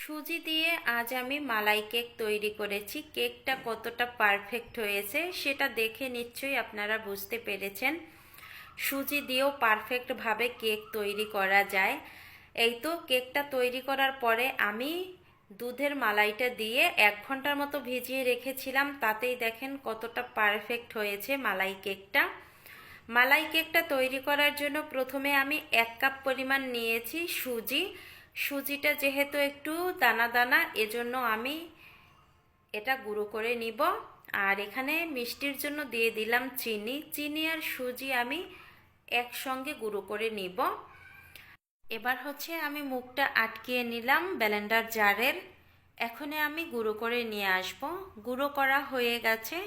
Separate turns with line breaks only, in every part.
সুজি দিয়ে আজ আমি মালাই কেক তৈরি করেছি। কেকটা কতটা পারফেক্ট হয়েছে সেটা দেখে নিশ্চয়ই আপনারা বুঝতে পেরেছেন। সুজি দিয়েও পারফেক্টভাবে কেক তৈরি করা যায়। এই তো কেকটা তৈরি করার পরে আমি দুধের মালাইটা দিয়ে এক ঘণ্টার মতো ভিজিয়ে রেখেছিলাম। তাতেই দেখেন কতটা পারফেক্ট হয়েছে মালাই কেকটা। মালাই কেকটা তৈরি করার জন্য প্রথমে আমি এক কাপ পরিমাণ নিয়েছি সুজি। সুজিটা যেহেতু একটু দানা দানা, এজন্য আমি এটা গুঁড়ো করে নিব। আর এখানে মিষ্টির জন্য দিয়ে দিলাম চিনি। চিনি আর সুজি আমি একসঙ্গে গুঁড়ো করে নিব। এবার হচ্ছে আমি মুখটা আটকিয়ে নিলাম ব্যালেন্ডার জারের। এখনে আমি গুঁড়ো করে নিয়ে আসব। গুঁড়ো করা হয়ে গেছে।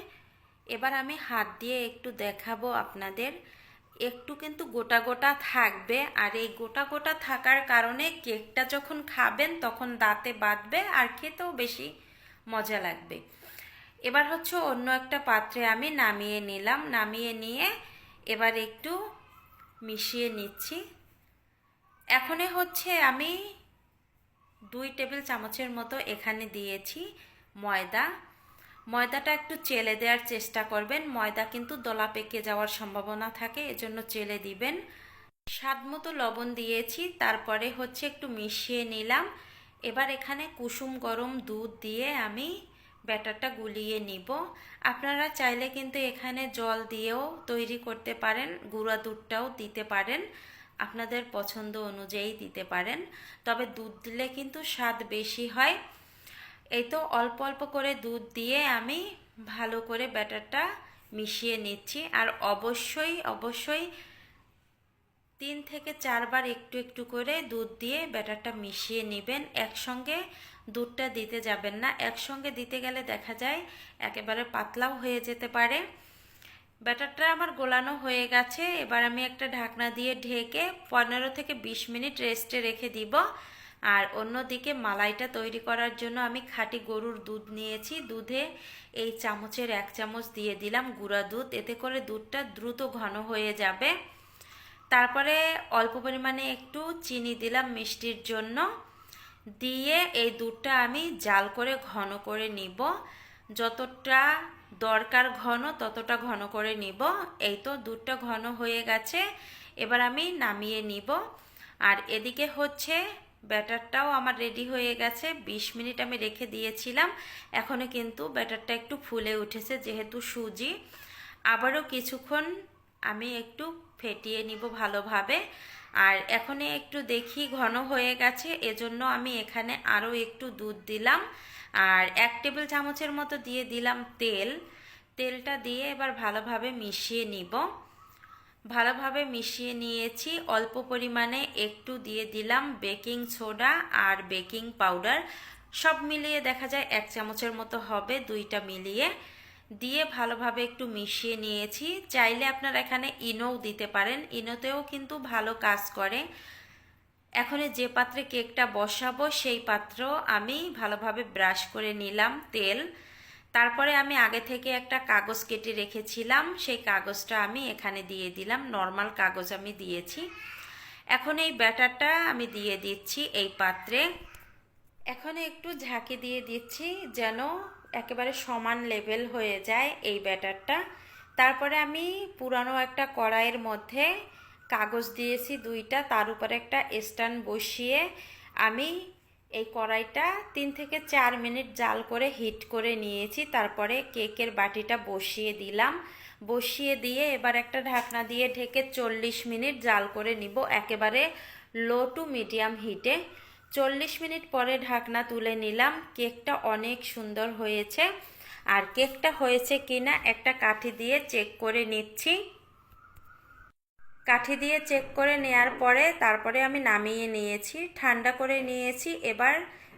এবার আমি হাত দিয়ে একটু দেখাবো আপনাদের। একটু কিন্তু গোটা গোটা থাকবে। আর এই গোটা গোটা থাকার কারণে কেকটা যখন খাবেন তখন দাঁতে বাঁধবে আর খেতেও বেশি মজা লাগবে। এবার হচ্ছে অন্য একটা পাত্রে আমি নামিয়ে নিলাম। নামিয়ে নিয়ে এবার একটু মিশিয়ে নিচ্ছি। এখনে হচ্ছে আমি দুই টেবিল চামচের মতো এখানে দিয়েছি ময়দা। ময়দাটা একটু চেলে দেওয়ার চেষ্টা করবেন। ময়দা কিন্তু দলা পেকে যাওয়ার সম্ভাবনা থাকে, এজন্য চেলে দিবেন। স্বাদ মতো লবণ দিয়েছি, তারপরে হচ্ছে একটু মিশিয়ে নিলাম। এবার এখানে কুসুম গরম দুধ দিয়ে আমি ব্যাটারটা গুলিয়ে নিব। আপনারা চাইলে কিন্তু এখানে জল দিয়েও তৈরি করতে পারেন, গুঁড়া দুধটাও দিতে পারেন, আপনাদের পছন্দ অনুযায়ী দিতে পারেন। তবে দুধ দিলে কিন্তু স্বাদ বেশি হয়। এই তো অল্প অল্প করে দুধ দিয়ে আমি ভালো করে ব্যাটারটা মিশিয়ে নিচ্ছি। আর অবশ্যই অবশ্যই তিন থেকে চারবার একটু একটু করে দুধ দিয়ে ব্যাটারটা মিশিয়ে নেবেন। একসঙ্গে দুধটা দিতে যাবেন না। একসঙ্গে দিতে গেলে দেখা যায় একেবারে পাতলাও হয়ে যেতে পারে। ব্যাটারটা আমার গোলানো হয়ে গেছে। এবার আমি একটা ঢাকনা দিয়ে ঢেকে পনেরো থেকে বিশ মিনিট রেস্টে রেখে দিব। আর অন্যদিকে মালাইটা তৈরি করার জন্য আমি খাঁটি গরুর দুধ নিয়েছি। দুধে এই চামচের এক চামচ দিয়ে দিলাম গুঁড়া দুধ। এতে করে দুধটা দ্রুত ঘন হয়ে যাবে। তারপরে অল্প পরিমাণে একটু চিনি দিলাম মিষ্টির জন্য। দিয়ে এই দুধটা আমি জাল করে ঘন করে নিব। যতটা দরকার ঘন, ততটা ঘন করে নিব। এই তো দুধটা ঘন হয়ে গেছে। এবার আমি নামিয়ে নিব। আর এদিকে হচ্ছে ব্যাটারটাও আমার রেডি হয়ে গেছে। ২০ মিনিট আমি রেখে দিয়েছিলাম। এখনও কিন্তু ব্যাটারটা একটু ফুলে উঠেছে যেহেতু সুজি। আবারও কিছুক্ষণ আমি একটু ফেটিয়ে নিব ভালোভাবে। আর এখন একটু দেখি ঘন হয়ে গেছে, এজন্য আমি এখানে আরও একটু দুধ দিলাম। আর এক টেবিল চামচের মতো দিয়ে দিলাম তেল। তেলটা দিয়ে এবার ভালোভাবে মিশিয়ে নিব। ভালোভাবে মিশিয়ে নিয়েছি। অল্প পরিমাণে একটু দিয়ে দিলাম বেকিং সোডা আর বেকিং পাউডার। সব মিলিয়ে দেখা যায় এক চামচের মতো হবে, দুইটা মিলিয়ে। দিয়ে ভালোভাবে একটু মিশিয়ে নিয়েছি। চাইলে আপনারা এখানে ইনোও দিতে পারেন। ইনোতেও কিন্তু ভালো কাজ করে। এখন যে পাত্রে কেকটা বসাবো, সেই পাত্র আমি ভালোভাবে ব্রাশ করে নিলাম তেল। তারপরে আমি আগে থেকে একটা কাগজ কেটে রেখেছিলাম, সেই কাগজটা আমি এখানে দিয়ে দিলাম, নর্মাল কাগজ আমি দিয়েছি। এখন এই ব্যাটারটা আমি দিয়ে দিচ্ছি এই পাত্রে। এখন একটু ঝাঁকি দিয়ে দিচ্ছি যেন একেবারে সমান লেভেল হয়ে যায় এই ব্যাটারটা। তারপরে আমি পুরানো একটা কড়াইয়ের মধ্যে কাগজ দিয়েছি দুইটা, তার উপরে একটা স্ট্যান্ড বসিয়ে আমি এই কড়াইটা তিন থেকে চার মিনিট জাল করে হিট করে নিয়েছি। তারপরে কেকের বাটিটা বসিয়ে দিলাম। বসিয়ে দিয়ে এবার একটা ঢাকনা দিয়ে ঢেকে চল্লিশ মিনিট জাল করে নিব একেবারে লো টু মিডিয়াম হিটে চল্লিশ মিনিট পরে ঢাকনা তুলে নিলাম। কেকটা অনেক সুন্দর হয়েছে। আর কেকটা হয়েছে কিনা একটা কাঠি দিয়ে চেক করে নিচ্ছি। কাঠি দিয়ে চেক করে নেয়ার পরে তারপরে আমি নামিয়ে নিয়েছি, ঠান্ডা করে নিয়েছি। এবার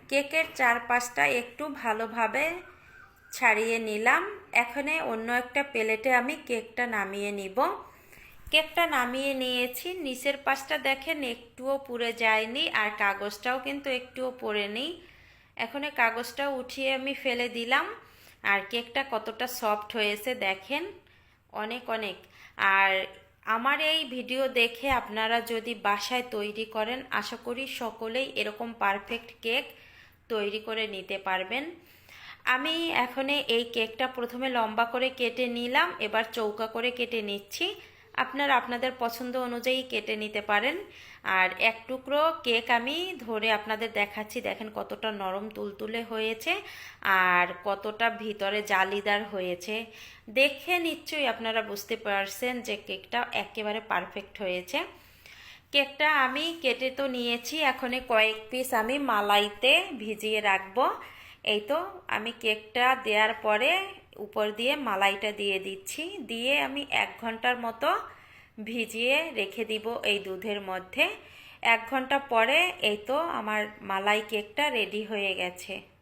কেকের চারপাশটা একটু ভালোভাবে ছাড়িয়ে নিলাম। এখানে অন্য একটা প্লেটে আমি কেকটা নামিয়ে নিব। কেকটা নামিয়ে নিয়েছি। নিচের পাশটা দেখেন একটুও পুড়ে যায়নি আর কাগজটাও কিন্তু একটুও পড়েনি। এখন কাগজটা উঠিয়ে আমি ফেলে দিলাম। আর কেকটা কতটা সফট হয়েছে দেখেন। অনেক অনেক। আর আমার এই ভিডিও দেখে আপনারা যদি বাসায় তৈরি করেন, আশা করি সকলেই এরকম পারফেক্ট কেক তৈরি করে নিতে পারবেন। আমি এখন এই কেকটা প্রথমে লম্বা করে কেটে নিলাম, এবার চৌকা করে কেটে নিচ্ছি। আপনারা আপনাদের পছন্দ অনুযায়ী কেটে নিতে পারেন। আর এক টুকরো কেক আমি ধরে আপনাদের দেখাচ্ছি। দেখেন কতটা নরম তুলতুলে হয়েছে আর কতটা ভিতরে জালিদার হয়েছে। দেখে নিশ্চয়ই আপনারা বুঝতে পারছেন যে কেকটা একেবারে পারফেক্ট হয়েছে। কেকটা আমি কেটে তো নিয়েছি, এখন কয়েক পিস আমি মালাইতে ভিজিয়ে রাখব। এই তো আমি কেকটা দেওয়ার পরে উপর দিয়ে মালাইটা দিয়ে দিচ্ছি। দিয়ে আমি এক ঘণ্টার মতো ভিজিয়ে রেখে দিব এই দুধের মধ্যে। এক ঘণ্টা পরে এই তো আমার মালাই কেকটা রেডি হয়ে গেছে।